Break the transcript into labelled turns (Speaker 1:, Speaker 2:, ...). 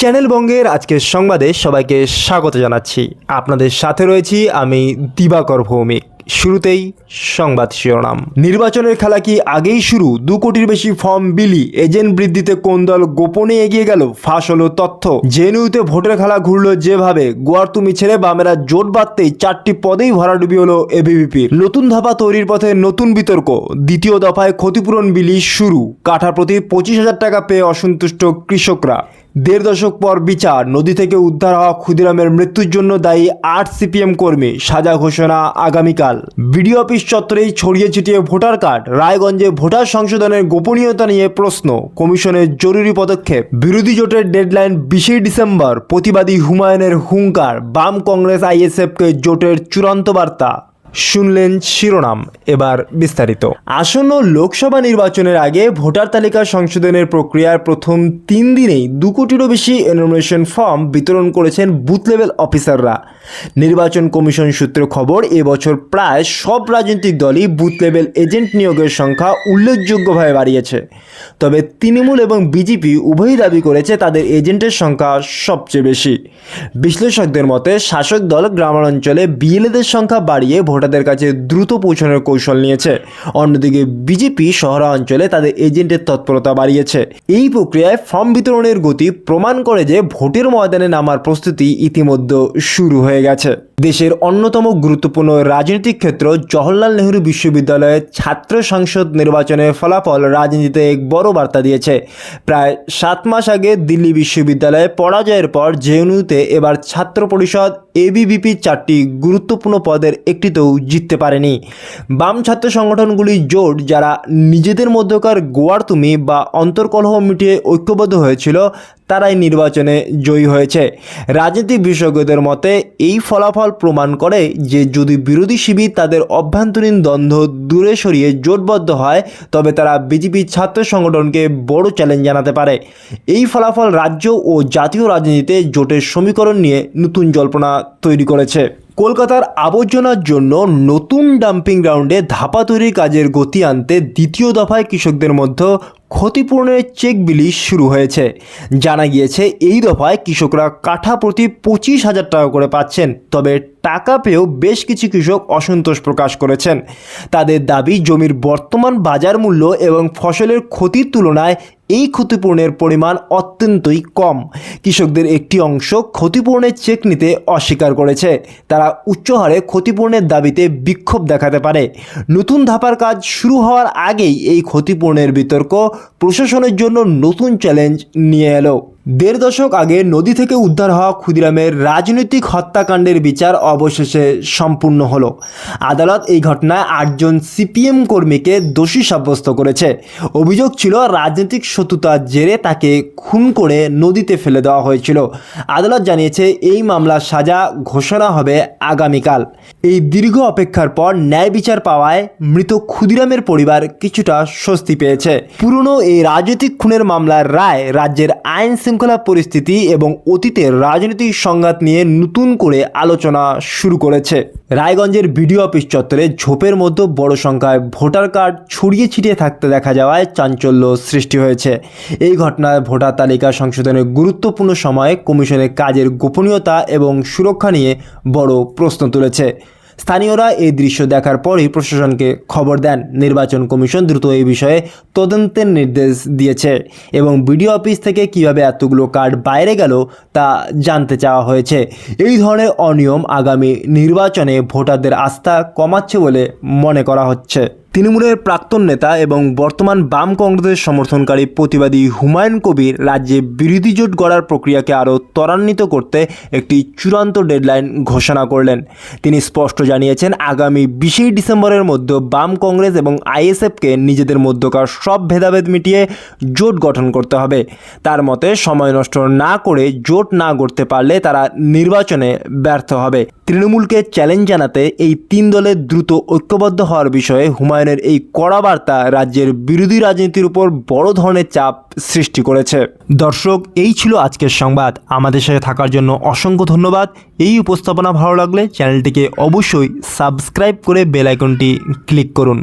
Speaker 1: Channel বঙ্গের আজকের সংবাদে সবাইকে স্বাগত জানাচ্ছি। আপনাদের সাথে রয়েছি আমি দিবাকর ভৌমিক। শুরুতেই সংবাদ শিরোনাম। নির্বাচনের খেলা কি আগেই শুরু? দু কোটির বেশি ফর্ম বিলি, এজেন্ট বৃদ্ধিতে কোন দল গোপনে এগিয়ে গেল? ফাঁস হলো তথ্য। জেএনইউতে ভোটের খেলা ঘুরলো যেভাবে। গোয়ার তুমি ছেড়ে বামেরা জোট বাঁধতেই চারটি পদেই ভরাডুবি হলো এবিভিপি নতুন ধাপা তৈরির পথে নতুন বিতর্ক। দ্বিতীয় দফায় ক্ষতিপূরণ বিলি শুরু। কাঠা প্রতি পঁচিশ হাজার টাকা পেয়ে অসন্তুষ্ট কৃষকরা। দেড় দশক পর বিচার, নদী থেকে উদ্ধার হওয়া ক্ষুদিরামের মৃত্যুর জন্য দায়ী আট সিপিএম কর্মী সাজা ঘোষণা আগামীকাল। বিডিও অফিস চত্বরেই ছড়িয়ে ছিটিয়ে ভোটার কার্ড, রায়গঞ্জে ভোটার সংশোধনের গোপনীয়তা নিয়ে প্রশ্ন, কমিশনের জরুরি পদক্ষেপ, বিরোধী জোটের ডেডলাইন বিশে ডিসেম্বর, প্রতিবাদী হুমায়ুনের হুঙ্কার, বাম কংগ্রেস আইএসএফকে জোটের চূড়ান্ত বার্তা। শুনলেন শিরোনাম, এবার বিস্তারিত। আসন্ন লোকসভা নির্বাচনের আগে ভোটার তালিকা সংশোধনের প্রক্রিয়ার প্রথম তিন দিনেই দু কোটিরও বেশি এনোমিনেশন ফর্ম বিতরণ করেছেন বুথ লেভেল অফিসাররা নির্বাচন কমিশন সূত্রে খবর, এবছর প্রায় সব রাজনৈতিক দলই বুথ লেভেল এজেন্ট নিয়োগের সংখ্যা উল্লেখযোগ্যভাবে বাড়িয়েছে। তবে তৃণমূল এবং বিজেপি উভয়ই দাবি করেছে তাদের এজেন্টের সংখ্যা সবচেয়ে বেশি। বিশ্লেষকদের মতে, শাসক দল গ্রামাঞ্চলে বিএলএদের সংখ্যা বাড়িয়ে ভোটারদের কাছে দ্রুত পৌঁছানোর কৌশল নিয়েছে। অন্যদিকে বিজেপি শহরাঞ্চলে তাদের এজেন্টের তৎপরতা বাড়িয়েছে। এই প্রক্রিয়ায় ফর্ম বিতরণের গতি প্রমাণ করে যে ভোটের ময়দানে নামার প্রস্তুতি ইতিমধ্যে শুরু হয়ে গেছে। দেশের অন্যতম গুরুত্বপূর্ণ রাজনৈতিক ক্ষেত্র জওহরলাল নেহরু বিশ্ববিদ্যালয়ের ছাত্র সংসদ নির্বাচনের ফলাফল রাজনীতিতে এক বড় বার্তা দিয়েছে। প্রায় সাত মাস আগে দিল্লি বিশ্ববিদ্যালয়ে পরাজয়ের পর জেএনইউতে এবার ছাত্র পরিষদ এবিভিপি চারটি গুরুত্বপূর্ণ পদের একটিতেও জিততে পারেনি। বাম ছাত্র সংগঠনগুলি জোট, যারা নিজেদের মধ্যকার গোয়ার তুমি বা অন্তর্কলহ মিটিয়ে ঐক্যবদ্ধ হয়েছিল তারাই নির্বাচনে জয়ী হয়েছে। রাজনীতিক বিশেষজ্ঞদের মতে, এই ফলাফল প্রমাণ করে যে যদি বিরোধী শিবির তাদের অভ্যন্তরীণ দ্বন্দ্ব দূরে সরিয়ে জোটবদ্ধ হয়, তবে তারা বিজেপি ছাত্র সংগঠনকে বড় চ্যালেঞ্জ জানাতে পারে। এই ফলাফল রাজ্য ও জাতীয় রাজনীতিতে জোটের সমীকরণ নিয়ে নতুন জল্পনা তৈরি করেছে। কলকাতার আবর্জনার জন্য নতুন ডাম্পিং গ্রাউন্ডে ধাপা তৈরির কাজের গতি আনতে দ্বিতীয় দফায় কৃষকদের মধ্যে ক্ষতিপূরণের চেক বিলি শুরু হয়েছে। জানা গিয়েছে, এই দফায় কৃষকরা কাঠা প্রতি পঁচিশ হাজার টাকা করে পাচ্ছেন, তবে টাকা পেয়েও বেশ কিছু কৃষক অসন্তোষ প্রকাশ করেছেন। তাদের দাবি, জমির বর্তমান বাজার মূল্য এবং ফসলের ক্ষতির তুলনায় এই ক্ষতিপূরণের পরিমাণ অত্যন্তই কম। কৃষকদের একটি অংশ ক্ষতিপূরণের চেক নিতে অস্বীকার করেছে। তারা উচ্চ হারে ক্ষতিপূরণের দাবিতে বিক্ষোভ দেখাতে পারে। নতুন ধাপার কাজ শুরু হওয়ার আগেই এই ক্ষতিপূরণের বিতর্ক প্রশাসনের জন্য নতুন চ্যালেঞ্জ নিয়ে এলো। দেড় দশক আগে নদী থেকে উদ্ধার হওয়া ক্ষুদিরামের রাজনৈতিক হত্যাকাণ্ডের বিচার অবশেষে সম্পূর্ণ হলো। আদালত এই ঘটনায় আটজন সিপিএম কর্মীকে দোষী সাব্যস্ত করেছে। অভিযোগ ছিল, রাজনৈতিক শত্রুতার জেরে তাকে খুন করে নদীতে ফেলে দেওয়া হয়েছিল। আদালত জানিয়েছে, এই মামলার সাজা ঘোষণা হবে আগামীকাল। এই দীর্ঘ অপেক্ষার পর ন্যায় বিচার পাওয়ায় মৃত ক্ষুদিরামের পরিবার কিছুটা স্বস্তি পেয়েছে। পুরনো এই রাজনৈতিক খুনের মামলার রায় রাজ্যের আইন শৃঙ্খলা পরিস্থিতি এবং অতীতের রাজনৈতিক সংঘাত নিয়ে নতুন করে আলোচনা শুরু করেছে। রায়গঞ্জের বিডিও অফিস চত্বরে ঝোপের মধ্যে বড় সংখ্যায় ভোটার কার্ড ছড়িয়ে ছিটিয়ে থাকতে দেখা যাওয়ায় চাঞ্চল্য সৃষ্টি হয়েছে। এই ঘটনায় ভোটার তালিকা সংশোধনের গুরুত্বপূর্ণ সময়ে কমিশনের কাজের গোপনীয়তা এবং সুরক্ষা নিয়ে বড় প্রশ্ন তুলেছে। স্থানীয়রা এই দৃশ্য দেখার পরই প্রশাসনকে খবর দেন। নির্বাচন কমিশন দ্রুত এই বিষয়ে তদন্তের নির্দেশ দিয়েছে এবং বিডিও অফিস থেকে কীভাবে এতগুলো কার্ড বাইরে গেল তা জানতে চাওয়া হয়েছে। এই ধরনের অনিয়ম আগামী নির্বাচনে ভোটারদের আস্থা কমাচ্ছে বলে মনে করা হচ্ছে। তৃণমূলের প্রাক্তন নেতা এবং বর্তমান বাম কংগ্রেসের সমর্থনকারী প্রতিবাদী হুমায়ুন কবির রাজ্যে বিরোধী জোট গড়ার প্রক্রিয়াকে আরও ত্বরান্বিত করতে একটি চূড়ান্ত ডেডলাইন ঘোষণা করলেন। তিনি স্পষ্ট জানিয়েছেন, আগামী বিশেই ডিসেম্বরের মধ্যে বাম কংগ্রেস এবং আইএসএফকে নিজেদের মধ্যকার সব ভেদাভেদ মিটিয়ে জোট গঠন করতে হবে। তার মতে, সময় নষ্ট না করে জোট না গড়তে পারলে তারা নির্বাচনে ব্যর্থ হবে। তৃণমূলকে চ্যালেঞ্জ জানাতে এই তিন দলের দ্রুত ঐক্যবদ্ধ হওয়ার বিষয়ে হুমায়ুনের এই কড়া বার্তা রাজ্যের বিরোধী রাজনীতির উপর বড় ধরনের চাপ সৃষ্টি করেছে। দর্শক, এই ছিল আজকের সংবাদ। আমাদের সাথে থাকার জন্য অসংখ্য ধন্যবাদ। এই উপস্থাপনা ভালো লাগলে চ্যানেলটিকে অবশ্যই সাবস্ক্রাইব করে বেল আইকনটি ক্লিক করুন।